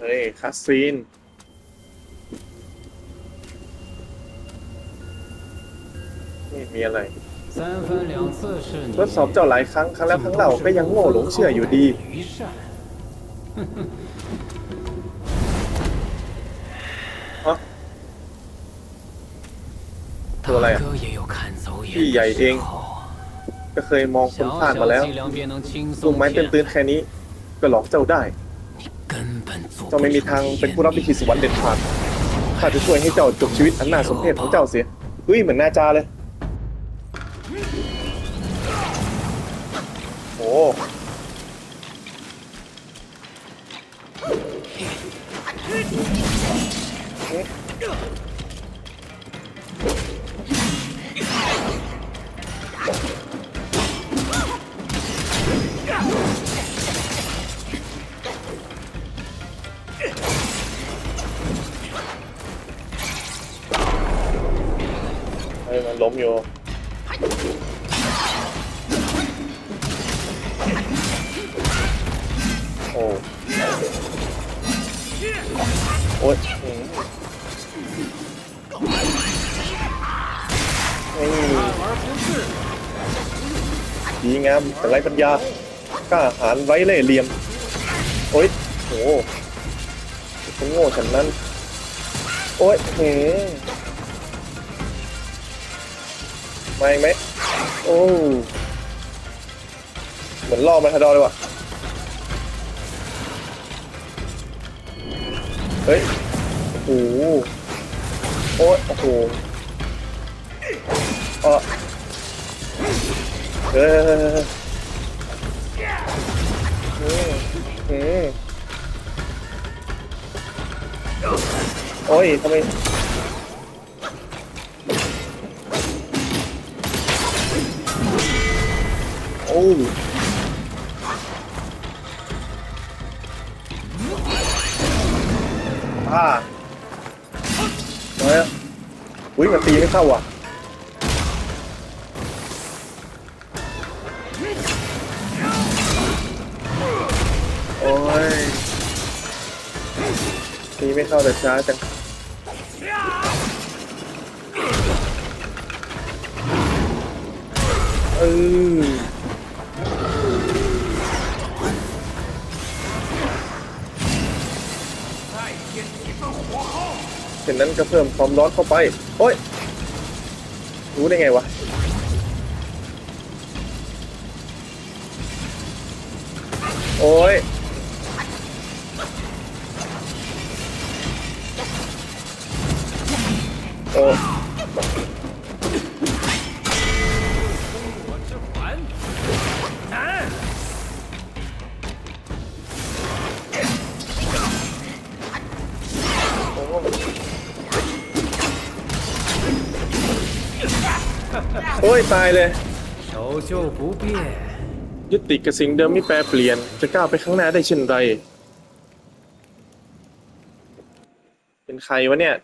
เฮ้ยคัสซีนนี่มีอะไรทดสอบเจ้าหลายครั้งครั้งแล้วครั้งเล่าก็ยังโง่หลงเชื่ออยู่ดีตัวอะไรอะพี่ใหญ่เอง ก็เคยมองคนผ่านมาแล้วลุงไม้เต็มตื้นแค่นี้ ก็หลอกเจ้าได้ เจ้าไม่มีทางเป็นผู้รับลิขิตสวรรค์เด็ดขาดข้าจะช่วยให้เจ้าจบชีวิตอันน่าสมเพชของเจ้าเสียเฮ้ยเหมือนหน้าจาเลย โอ้ ล้มอยู่โอ้โอ้ยอืมนี่ดีงามแต่ไรปัญญากล้าหาญไว้เล่เหลี่ยม โอ้ยโอ้ฉันโง่ฉันนั้น โอ้ยหืม มาอีกไหมโอ้เหมือนล่อมาทาดอเลยว่ะเฮ้ยโอ้โหโอ้ยโอ้โหเออเอออืมอืมโอ้ยทำไม อ่าเฮ้ยอุ้ยมันตีไม่เข้าอะโอ้ยตีไม่เข้าแต่ช้าจังเออ เช่นนั้นก็เพิ่มความร้อนเข้าไป โอ้ย รู้ได้ไงวะโอ้ยโอ้ อ้ย ตายเลย 守旧不变， ยึดติดกับสิ่งเดิมไม่แปรเปลี่ยน จะก้าวไปข้างหน้าได้เช่นไร เป็นใครวะเนี่ย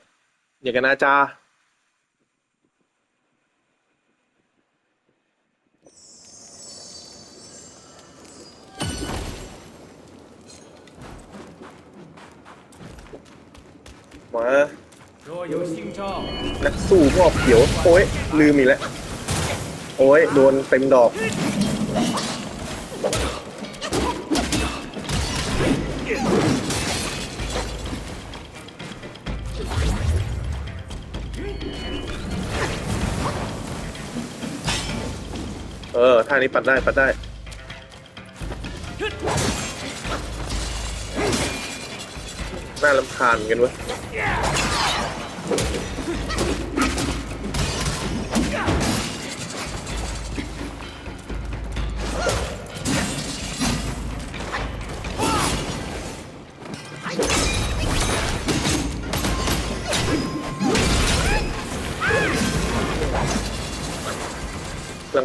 อย่างกันอาจา มา 若有新招， นักสู้มอบเขียว โอ้ย ลืมอีกแล้ว โอ้ยโดนเต็มดอก เออท่านี้ปัดได้ปัดได้ น่าลำคาญเหมือนกันเว้ย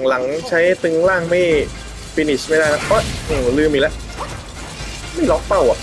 หลังๆ ใช้ตึงล่างไม่ฟินิชไม่ได้นะเพราะโอ้ลืมอีกแล้ว ไม่ล็อกเป้าอะ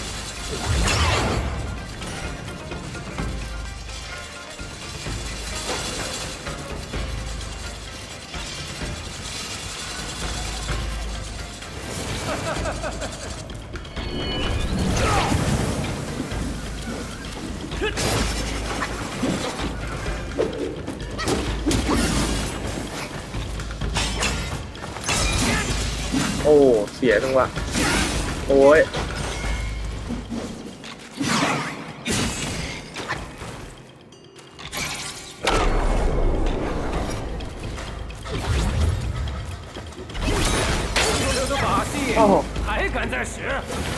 สียจังวะโอ้ยโอ้โห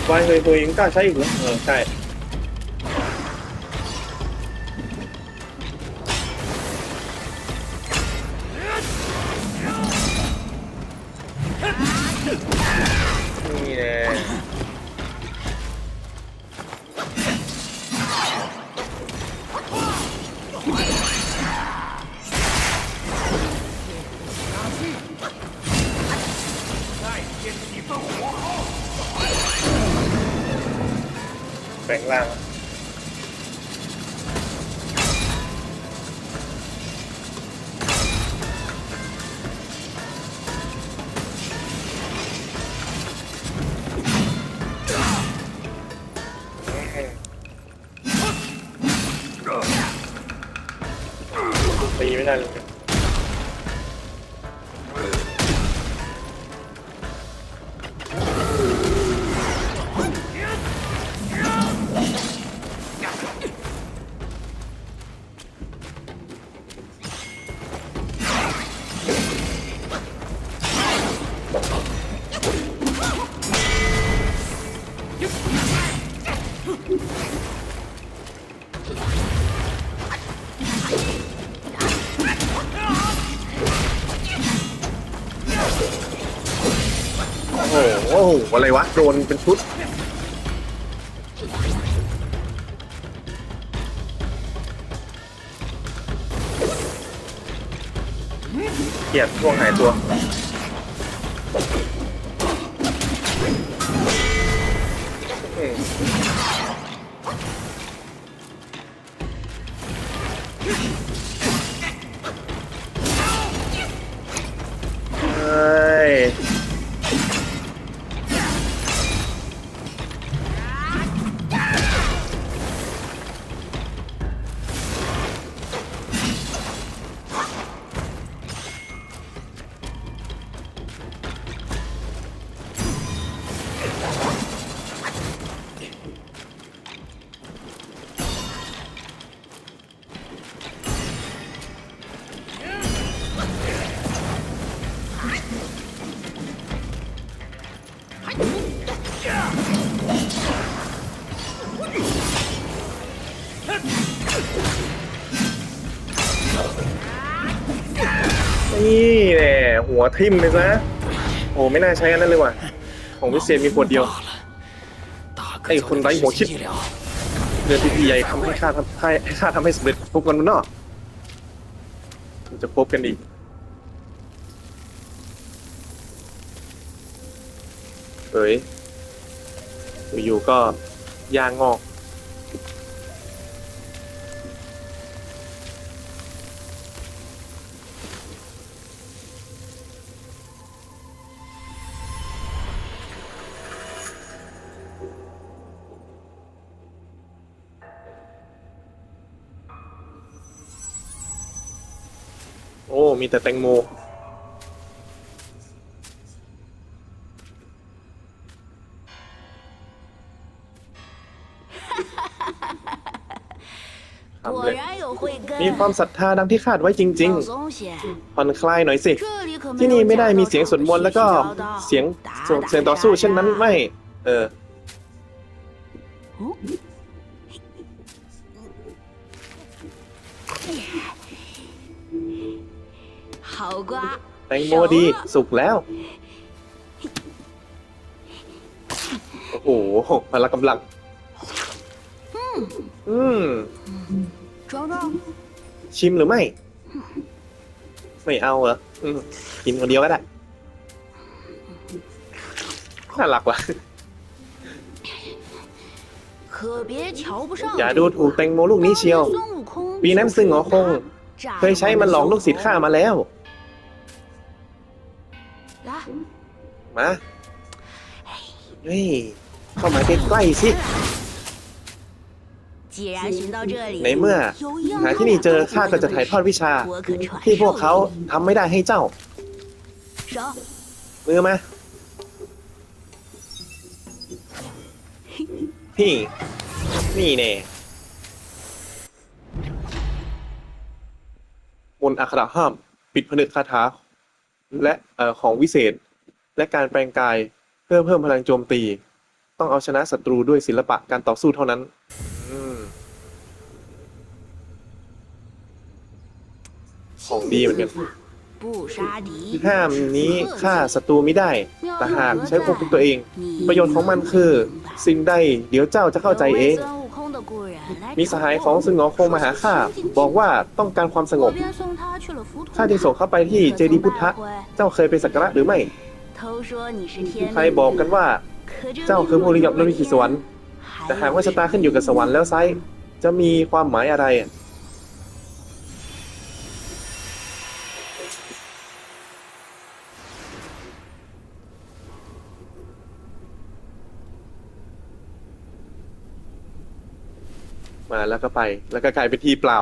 ไว้เฮยเฮยยังกล้าใช้อีกเหรอเออใช่ นี่แน่แปลงร่าง โอ้โหโอ้โหอะไรวะ โดนเป็นชุด เกียดช่วงหายตัว อื หัวทิ่มไปซะโอ้ไม่น่าใช้กันนั่นเลยว่ะ ของวิเศษมีคนเดียวไอ้คนไร้หัวคิดเดือดพี่ใหญ่ทำให้ข้าทำให้ข้าทำให้สำเร็จพบกันมันเนาะจะพบกันอีกเฮ้ยอยู่ๆก็ย่างงอก มีแต่แตงโมมีความศรัทธาดังที่คาดไว้จริงๆผ่อนคลายหน่อยสิ ที่นี่ไม่ได้มีเสียงสวดมนต์แล้วก็เสียงเสียงต่อสู้เช่นนั้นไม่ เออ 好瓜， แตงโมดี สุกแล้ว โอ้โหพละกำลัง อืม 壮壮， ชิมหรือไม่ ไม่เอาเหรออืมกินคนเดียวก็ได้ น่ารักว่ะ 可别瞧不上。 อย่าดูถูกแตงโมลูกนี้เชียว 孙悟空 ปีนั้นซึ่งหงอคง เคยใช้มันหลอกลูกศิษย์ข้ามาแล้ว มาเฮ้ยเข้ามาใกล้ๆสิในเมื่อหาที่นี่เจอข้าก็จะถ่ายทอดวิชา ที่พวกเขาทำไม่ได้ให้เจ้ามือมาพี่ นี่เนี่ยบนอัคระห้าม ปิดผนึกคาถา และของวิเศษ และการแปลงกายเพื่อเพิ่มพลังโจมตี ต้องเอาชนะศัตรูด้วยศิลปะการต่อสู้เท่านั้น อืม ของดีเหมือนกัน 不杀敌 ห้ามนี้ฆ่าศัตรูไม่ได้ แต่หากใช้ควบคุมตัวเอง 你 ประโยชน์ของมันคือ สิ่งใดเดี๋ยวเจ้าจะเข้าใจเอง 有为孙悟空的故人来 มีสหายของซึงหงอคงมาหาข้าบอกว่าต้องการความสง 我 บ 便送他去了浮屠 ข้าจึงส่งเข้าไปที่เจดีย์พุทธะ เจ้าเคยไปสักการะหรือไม่ มีใครบอกกันว่า เจ้าคือผู้ลี้ลับนวิถีสวรรค์แต่หากว่าชะตาขึ้นอยู่กับสวรรค์แล้วไซจะมีความหมายอะไรมาแล้วก็ไป แล้วก็กลายเป็นที่เปล่า